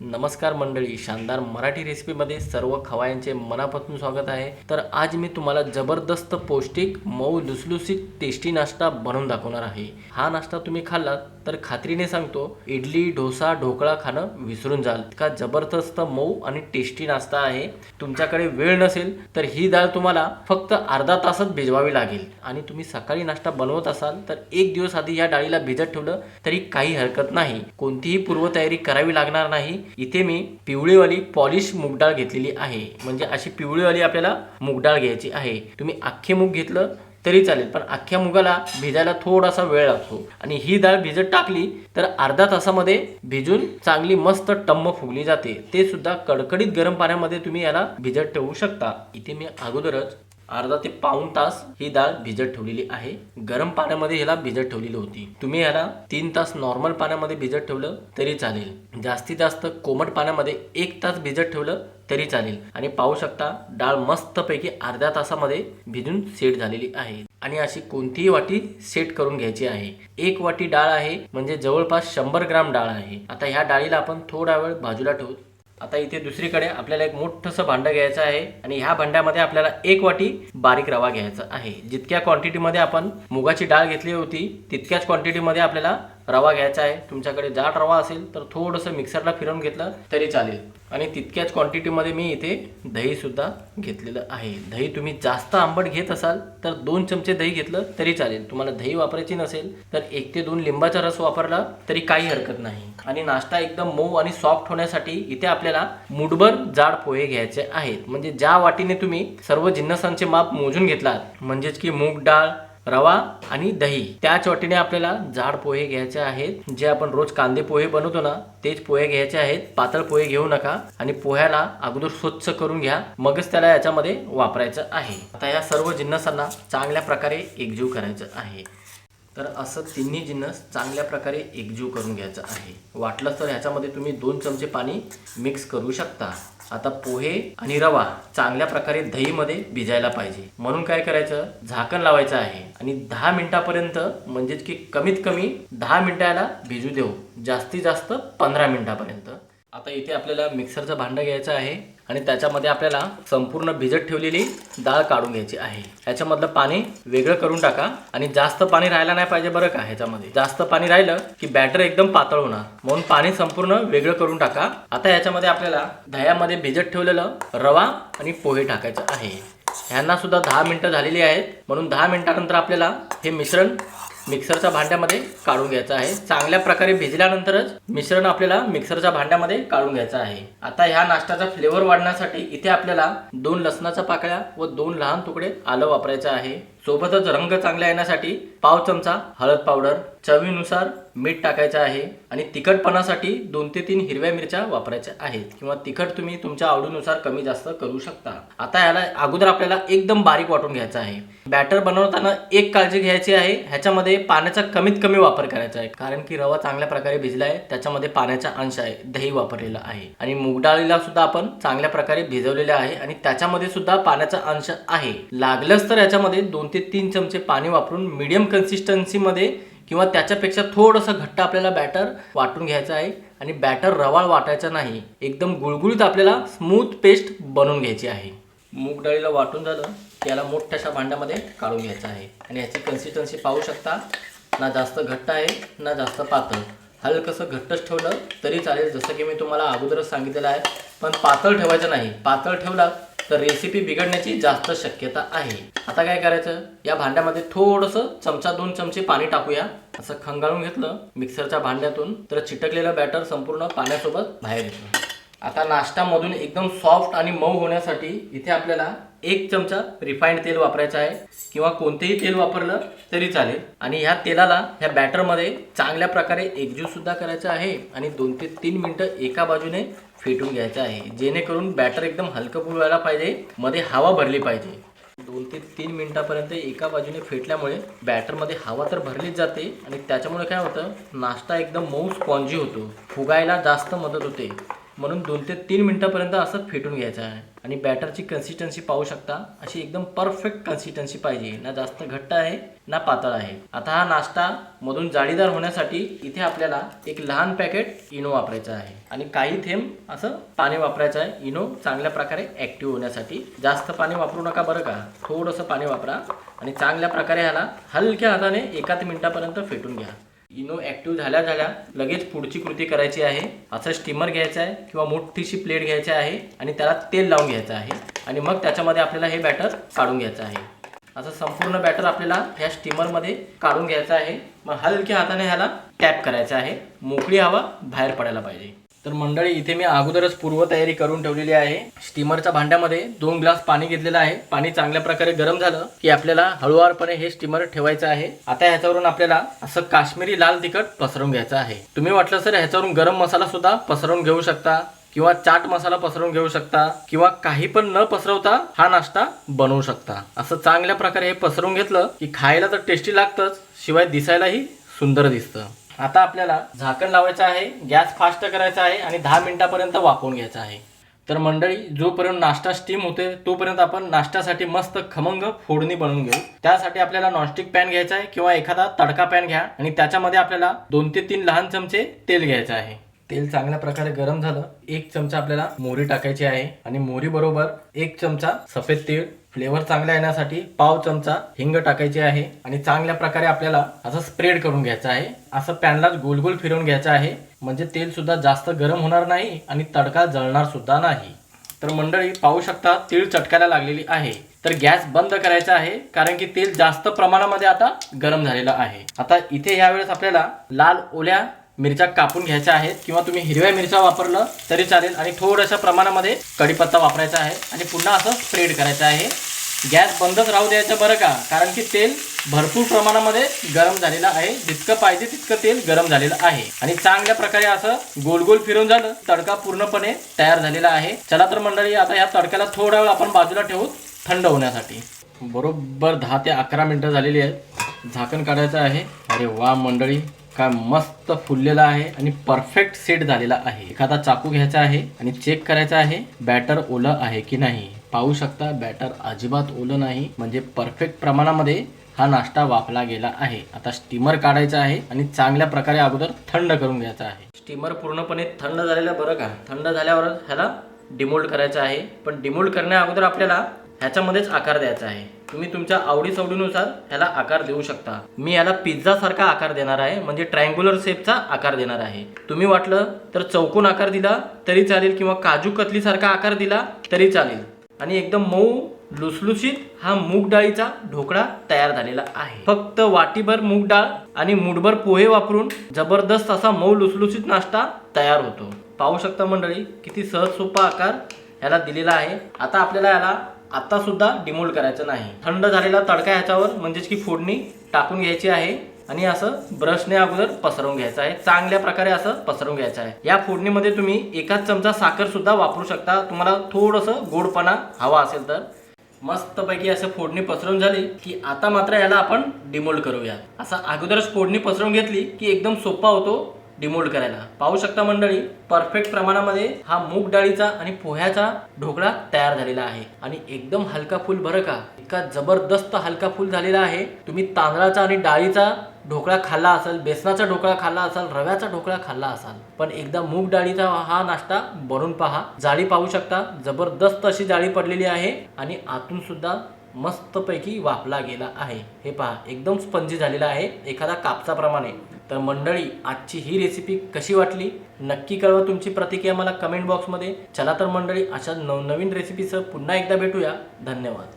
नमस्कार मंडळी शानदार मराठी रेसिपीमध्ये सर्व खवायांचे मनापासून स्वागत आहे. तर आज मी तुम्हाला जबरदस्त पौष्टिक मऊ लुसलुसीत टेस्टी नाश्ता बनवून दाखवणार आहे. हा नाश्ता तुम्ही खाल्लात तर खात्रीने सांगतो इडली डोसा ढोकळा खाणं विसरून जाल. का जबरदस्त मऊ आणि टेस्टी नाश्ता आहे. तुमच्याकडे वेळ नसेल तर ही डाळ तुम्हाला फक्त अर्धा तासात भिजवावी लागेल. आणि तुम्ही सकाळी नाश्ता बनवत असाल तर एक दिवस आधी या डाळीला भिजत ठेवलं तरी काही हरकत नाही. कोणतीही पूर्वतयारी करावी लागणार नाही. इथे मी पिवळीवाली पॉलिश मूगडाळ घेतलेली आहे. म्हणजे अशी पिवळीवाली आपल्याला मूग डाळ घ्यायची आहे. तुम्ही अख्खे मूग घेतलं तरी चालेल पण अख्ख्या मुगाला भिजायला थोडासा वेळ लागतो. आणि ही डाळ भिजत टाकली तर अर्धा तासामध्ये भिजून चांगली मस्त टम्म फुगली जाते. ते सुद्धा कडकडीत गरम पाण्यामध्ये तुम्ही याला भिजत ठेवू शकता. इथे मी अगोदरच अर्धा ते पाऊण तास ही डाळ भिजत ठेवलेली आहे. गरम पाण्यामध्ये ह्याला भिजत ठेवलेली होती. तुम्ही ह्याला तीन तास नॉर्मल पाण्यामध्ये भिजत ठेवलं तरी चालेल. जास्तीत जास्त कोमट पाण्यामध्ये एक तास भिजत ठेवलं तरी चालेल. आणि पाहू शकता डाळ मस्तपैकी अर्ध्या तासामध्ये भिजून सेट झालेली आहे. आणि अशी कोणतीही वाटी सेट करून घ्यायची आहे. एक वाटी डाळ आहे म्हणजे जवळपास शंभर ग्राम डाळ आहे. आता ह्या डाळीला आपण थोडा वेळ बाजूला ठेवू आता इथे दुसरीकडे आपल्याला एक मोठंसं भांडं घ्यायचं आहे आणि ह्या भांड्यामध्ये आपल्याला एक वाटी बारीक रवा घ्यायचा आहे. जितक्या क्वांटिटीमध्ये आपण मुगाची डाळ घेतली होती तितक्याच क्वांटिटीमध्ये आपल्याला रवा घ्यायचा आहे तुमच्याकडे जाड रवा असेल तर थोडंसं मिक्सरला फिरवून घेतलं तरी चालेल. आणि तितक्याच क्वांटिटीमध्ये मी इथे दहीसुद्धा घेतलेलं आहे. दही तुम्ही जास्त आंबट घेत असाल तर दोन चमचे दही घेतलं तरी चालेल. तुम्हाला दही वापरायची नसेल तर एक ते दोन लिंबाचा रस वापरला तरी काही हरकत नाही. आणि नाश्ता एकदम मऊ आणि सॉफ्ट होण्यासाठी इथे आपल्याला मुठभर जाड पोहे घ्यायचे आहेत. म्हणजे ज्या वाटीने तुम्ही सर्व जिन्नसांचे माप मोजून घेतलात म्हणजेच की मूग डाळ रवा आणि दही. त्याच वाटीने आपल्याला जाड पोहे घ्यायचे आहेत. जे आपण रोज कांदे पोहे बनवतो ना तेच पोहे घ्यायचे आहेत. पातळ पोहे घेऊ नका आणि पोह्याला अगोदर स्वच्छ करून घ्या. मगच त्याला याच्यामध्ये वापरायचं आहे. आता या सर्व जिन्नसांना चांगल्या प्रकारे एकजीव करायचं आहे. तर असं तिन्ही जिन्नस चांगल्या प्रकारे एकजीव करून घ्यायचं आहे. वाटलं तर ह्याच्यामध्ये तुम्ही दोन चमचे पाणी मिक्स करू शकता. आता पोहे आणि रवा चांगल्या प्रकारे दहीमध्ये भिजायला पाहिजे. म्हणून काय करायचं? झाकण लावायचं आहे. आणि दहा मिनिटापर्यंत म्हणजेच की कमीत कमी दहा मिनिटाला भिजू देऊ. जास्तीत जास्त पंधरा मिनिटापर्यंत. आता इथे आपल्याला मिक्सरचं भांडं घ्यायचं आहे. आणि त्याच्यामध्ये आपल्याला संपूर्ण भिजत ठेवलेली डाळ काढून घ्यायची आहे. ह्याच्यामधलं पाणी वेगळं करून टाका आणि जास्त पाणी राहायला नाही पाहिजे बरं का ह्याच्यामध्ये. जास्त पाणी राहिलं की बॅटर एकदम पातळ होणार. म्हणून पाणी संपूर्ण वेगळं करून टाका. आता ह्याच्यामध्ये आपल्याला दह्यामध्ये भिजत ठेवलेलं रवा आणि पोहे टाकायचं आहे. ह्यांना सुद्धा दहा मिनटं झालेली आहेत. म्हणून दहा मिनिटानंतर आपल्याला हे मिश्रण मिक्सरच्या भांड्यामध्ये काढून घ्यायचं आहे. चांगल्या प्रकारे भिजल्यानंतरच मिश्रण आपल्याला मिक्सरच्या भांड्यामध्ये काढून घ्यायचं आहे. आता ह्या नाश्त्याचा फ्लेवर वाढण्यासाठी इथे आपल्याला दोन लसणाच्या पाकळ्या व दोन लहान तुकडे आलं वापरायचं आहे. सोबतच रंग चांगला येण्यासाठी पाव चमचा हळद पावडर. चवीनुसार मीठ टाकायचं आहे आणि तिखटपणासाठी दोन ते तीन हिरव्या मिरच्या वापरायच्या आहेत. किंवा तिखट तुम्ही तुमच्या आवडीनुसार कमी जास्त करू शकता. आता याला अगोदर आपल्याला एकदम बारीक वाटून घ्यायचं आहे. बॅटर बनवताना एक काळजी घ्यायची आहे. ह्याच्यामध्ये पाण्याचा कमीत कमी वापर करायचा आहे. कारण की रवा चांगल्या प्रकारे भिजला आहे. त्याच्यामध्ये पाण्याचा अंश आहे. दही वापरलेला आहे. आणि मुगडाळीला सुद्धा आपण चांगल्या प्रकारे भिजवलेले आहे. आणि त्याच्यामध्ये सुद्धा पाण्याचा अंश आहे. लागलंच तर याच्यामध्ये दोन ते तीन चमचे पाणी वापरून मीडियम कन्सिस्टन्सीमध्ये किंवा त्याच्यापेक्षा थोडंसं घट्ट आपल्याला बॅटर वाटून घ्यायचं आहे आणि बॅटर रवाळ वाटायचा नाही एकदम गुळगुळीत आपल्याला स्मूथ पेस्ट बनवून घ्यायची आहे. मूग डाळीला वाटून झालं की याला मोठ्याशा भांड्यामध्ये काढून घ्यायचं आहे. आणि याची कन्सिस्टन्सी पाहू शकता ना जास्त घट्ट आहे ना जास्त पातळ. हलकंसं घट्टच ठेवलं तरी चालेल जसं की मी तुम्हाला अगोदरच सांगितलेलं आहे. पण पातळ ठेवायचं नाही. पातळ ठेवला तर रेसिपी बिघडण्याची जास्त शक्यता आहे. आता काय करायचं? या भांड्यामध्ये थोडंसं चमचा दोन चमचे पाणी टाकूया. असं खंगाळून घेतलं मिक्सरच्या भांड्यातून. तर चिटकलेलं बॅटर संपूर्ण पाण्यासोबत बाहेर येतं. आता नाश्त्यामधून एकदम सॉफ्ट आणि मऊ होण्यासाठी इथे आपल्याला एक चमचा रिफाईंड तेल वापरायचं आहे. किंवा कोणतेही तेल वापरलं तरी चालेल. आणि ह्या तेलाला ह्या बॅटरमध्ये चांगल्या प्रकारे एकजीव सुद्धा करायचं आहे. आणि दोन ते तीन मिनटं एका बाजूने फेटून घ्यायचं आहे. जेणेकरून बॅटर एकदम हलकं फुलवायला पाहिजे. मध्ये हवा भरली पाहिजे. दोन ते तीन मिनिटापर्यंत एका बाजूने फेटल्यामुळे बॅटरमध्ये हवा तर भरलीच जाते. आणि त्याच्यामुळे काय होतं? नाश्ता एकदम मऊ स्पॉन्जी होतो. फुगायला जास्त मदत होते. म्हणून दोन ते तीन मिनटापर्यंत असं फेटून घ्यायचं आहे. आणि बॅटरची कन्सिस्टन्सी पाहू शकता अशी एकदम परफेक्ट कन्सिस्टन्सी पाहिजे. ना जास्त घट्ट आहे ना पातळ आहे. आता हा नाश्ता मधून जाळीदार होण्यासाठी इथे आपल्याला एक लहान पॅकेट इनो वापरायचं आहे. आणि काही थेंब असं पाणी वापरायचं आहे. इनो चांगल्या प्रकारे ॲक्टिव्ह होण्यासाठी. जास्त पाणी वापरू नका बरं का. थोडंसं पाणी वापरा. आणि चांगल्या प्रकारे ह्याला हलक्या हाताने एकाच मिनिटापर्यंत फेटून घ्या. इनो ॲक्टिव्ह झाल्या झाल्या लगेच पुढची कृती करायची आहे. असं स्टीमर घ्यायचं आहे किंवा मोठीशी प्लेट घ्यायची आहे आणि त्याला तेल लावून घ्यायचं आहे. आणि मग त्याच्यामध्ये आपल्याला हे बॅटर काढून घ्यायचं आहे. असं संपूर्ण बॅटर आपल्याला ह्या स्टीमरमध्ये काढून घ्यायचं आहे. मग हलक्या हाताने ह्याला टॅप करायचं आहे. मोकळी हवा बाहेर पडायला पाहिजे. तर मंडळी इथे मी अगोदरच पूर्वतयारी करून ठेवलेली आहे. स्टीमरच्या भांड्यामध्ये दोन ग्लास पाणी घेतलेलं आहे. पाणी चांगल्या प्रकारे गरम झालं की आपल्याला हळूवारपणे हे स्टीमर ठेवायचं आहे. आता ह्याच्यावरून आपल्याला असं काश्मीरी लाल तिखट पसरवून घ्यायचं आहे. तुम्ही वाटलं सर ह्याच्यावरून गरम मसाला सुद्धा पसरवून घेऊ शकता किंवा चाट मसाला पसरवून घेऊ शकता किंवा काही पण न पसरवता हा नाश्ता बनवू शकता. असं चांगल्या प्रकारे हे पसरवून घेतलं की खायला तर टेस्टी लागतंच शिवाय दिसायलाही सुंदर दिसतं. आता आपल्याला झाकण लावायचं आहे गॅस फास्ट करायचा आहे आणि दहा मिनिटापर्यंत वापरून घ्यायचा आहे. तर मंडळी जोपर्यंत नाश्ता स्टीम होते तोपर्यंत आपण नाश्त्यासाठी मस्त खमंग फोडणी बनवून घेऊ. त्यासाठी आपल्याला नॉनस्टिक पॅन घ्यायचा आहे किंवा एखादा तडका पॅन घ्या आणि त्याच्यामध्ये आपल्याला दोन ते तीन लहान चमचे तेल घ्यायचं आहे. तेल चांगल्या प्रकारे गरम झालं एक चमचा आपल्याला मोहरी टाकायची आहे आणि मोहरी बरोबर एक चमचा सफेद तीळ फ्लेवर चांगला येण्यासाठी पाव चमचा हिंग टाकायची आहे आणि चांगल्या प्रकारे आपल्याला असं स्प्रेड करून घ्यायचं आहे. असं पॅनला गोल गोल फिरवून घ्यायचं आहे. म्हणजे तेल सुद्धा जास्त गरम होणार नाही आणि तडका जळणार सुद्धा नाही. तर मंडळी पाहू शकता तीळ चटकायला लागलेली आहे. तर गॅस बंद करायचा आहे कारण की तेल जास्त प्रमाणामध्ये आता गरम झालेलं आहे. आता इथे यावेळेस आपल्याला लाल ओल्या मिरच्या कापून घ्यायच्या आहेत किंवा तुम्ही हिरव्या मिरच्या वापरलं तरी चालेल आणि थोड्याशा प्रमाणामध्ये कढीपत्ता वापरायचा आहे आणि पुन्हा असं स्प्रेड करायचं आहे. गॅस बंदच राहू द्यायचं बरं का? कारण की तेल भरपूर प्रमाणामध्ये गरम झालेलं आहे. जितकं पाहिजे तितकं तेल गरम झालेलं आहे. आणि चांगल्या प्रकारे असं गोल गोल फिरून झालं तडका पूर्णपणे तयार झालेला आहे. चला तर मंडळी आता या तडक्याला थोडा वेळ आपण बाजूला ठेवू थंड होण्यासाठी. बरोबर दहा ते अकरा मिनटं झालेली आहेत. झाकण काढायचं आहे. अरे वा मंडळी. काय मस्त फुललेला आहे आणि परफेक्ट सेट झालेला आहे. एखादा चाकू घ्यायचा आहे आणि चेक करायचा आहे बॅटर ओलं आहे की नाही? पाहू शकता बॅटर अजिबात ओलं नाही. म्हणजे परफेक्ट प्रमाणामध्ये हा नाश्ता वापरला गेला आहे. आता स्टीमर काढायचा आहे आणि चांगल्या प्रकारे अगोदर थंड करून घ्यायचा आहे. स्टीमर पूर्णपणे थंड झालेलं बरं का? थंड झाल्यावर ह्याला डिमोल्ड करायचं आहे. पण डिमोल्ड करण्या अगोदर आपल्याला ह्याच्यामध्येच आकार द्यायचा आहे. तुम्ही तुमच्या आवडीसवडीनुसार ह्याला आकार देऊ शकता. मी याला पिझ्झा सारखा आकार देणार आहे म्हणजे ट्रायंग्युलर शेपचा आकार देणार आहे. तुम्ही वाटलं तर चौकोन आकार दिला तरी चालेल किंवा काजू कतली सारखा आकार दिला तरी चालेल. आणि एकदम मऊ लुसलुसीत हा मूग डाळीचा ढोकळा तयार झालेला आहे. फक्त वाटीभर मूग डाळ आणि मुठभर पोहे वापरून जबरदस्त असा मऊ लुसलुसीत नाश्ता तयार होतो. पाहू शकता मंडळी किती सहज सोपा आकार ह्याला दिलेला आहे. आता आपल्याला याला आता सुद्धा डिमोल्ड करायचं नाही. थंड झालेला तडका ह्याच्यावर म्हणजेच की फोडणी टाकून घ्यायची आहे आणि असं ब्रशने अगोदर पसरवून घ्यायचं आहे. चांगल्या प्रकारे असं पसरवून घ्यायचं आहे. या फोडणीमध्ये तुम्ही एकाच चमचा साखर सुद्धा वापरू शकता. तुम्हाला थोडंसं गोडपणा हवा असेल तर. मस्तपैकी असं फोडणी पसरवून झाली की आता मात्र याला आपण डिमोल्ड करूया. असं अगोदरच फोडणी पसरवून घेतली की एकदम सोपा होतो. डिमोल्ड करायला. पाहू शकता मंडळी परफेक्ट प्रमाणामध्ये हा मूग डाळीचा आणि पोह्याचा ढोकळा तयार झालेला आहे. आणि एकदम हलका फुल बरं का? इतका जबरदस्त हलका फुल झालेला आहे. तुम्ही तांदळाचा आणि डाळीचा ढोकळा खाल्ला असेल बेसनाचा ढोकळा खाल्ला असाल रव्याचा ढोकळा खाल्ला असाल पण एकदा मूग डाळीचा हा नाश्ता बनवून पहा. जाळी पाहू शकता जबरदस्त अशी जाळी पडलेली आहे. आणि आतून सुद्धा मस्तपैकी वापला गेला आहे. हे पहा एकदम स्पंजी झालेला आहे. एखादा कापसाप्रमाणे. तर मंडळी आजची ही रेसिपी कशी वाटली? नक्की कळवा तुमची प्रतिक्रिया मला कमेंट बॉक्समध्ये चला तर मंडळी अशा नवनवीन रेसिपीचं पुन्हा एकदा भेटूया. धन्यवाद.